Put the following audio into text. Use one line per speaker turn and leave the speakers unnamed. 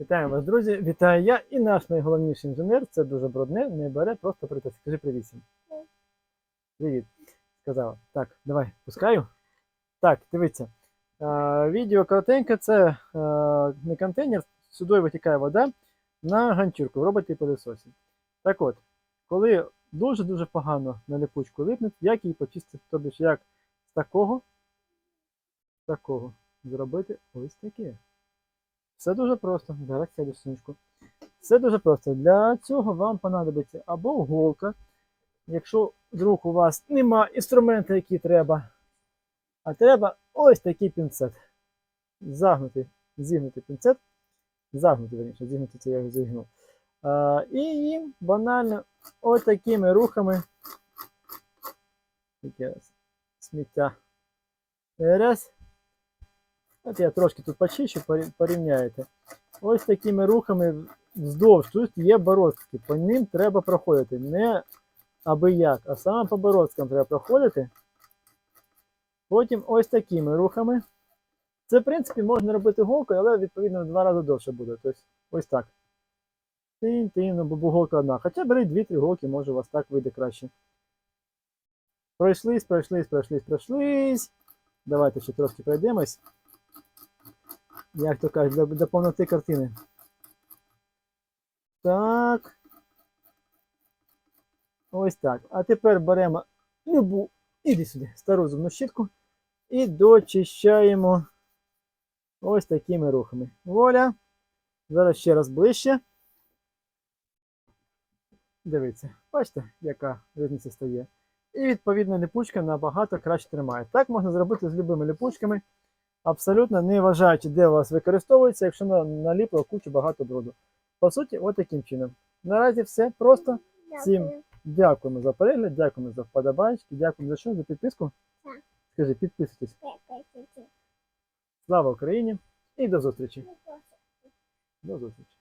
Вітаю вас, друзі! Вітаю я і наш найголовніший інженер. Це дуже брудне, не бере, просто прийти. Скажи привіт всім. Привіт. Сказала. Так, давай, пускаю. Так, дивіться. А, відео коротеньке, це а, не контейнер, сюди витікає вода на ганчірку в роботі пилососі. Так от, коли дуже-дуже погано на липучку липне, як її почистити, тобі ж як з такого, такого зробити ось таке. Все дуже просто. Зараз сяду. Все дуже просто. Для цього вам понадобиться або голка, якщо вдруг у вас нема інструменту, який треба. А треба ось такий пінцет. Загнутий, зігнутий пінцет. Загнутий, верніше, зігнутий це я його зігнув. А, і їм банально ось такими рухами. Таке сміття. Раз. От я трошки тут почищу, порі- порівняєте. Ось такими рухами вздовж. Тут є борозки. По ним треба проходити. Не аби як, а саме по борозкам треба проходити. Потім ось такими рухами. Це, в принципі, можна робити голкою, але відповідно в два рази довше буде. Тобто, ось так. Тин, тин, бо голка одна. Хоча бери дві-три голки, може у вас так вийде краще. Пройшлись, пройшлись, пройшлись, пройшлись. Давайте ще трошки пройдемось. Як то кажуть, для, для повноти картини. Так. Ось так. А тепер беремо любу, іди сюди, стару зубну щітку і дочищаємо ось такими рухами. Воля. Зараз ще раз ближче. Дивіться, бачите, яка різниця стає. І відповідно ліпучка набагато краще тримає. Так можна зробити з любими ліпучками абсолютно не вважаючи, де у вас використовується, якщо на- наліпло кучу багато бруду. По суті, от таким чином. Наразі все просто. Всім дякуємо за перегляд, дякуємо за вподобайки, дякуємо за що? За підписку?
Так.
Скажи, підписуйтесь. Слава Україні і до зустрічі. До зустрічі.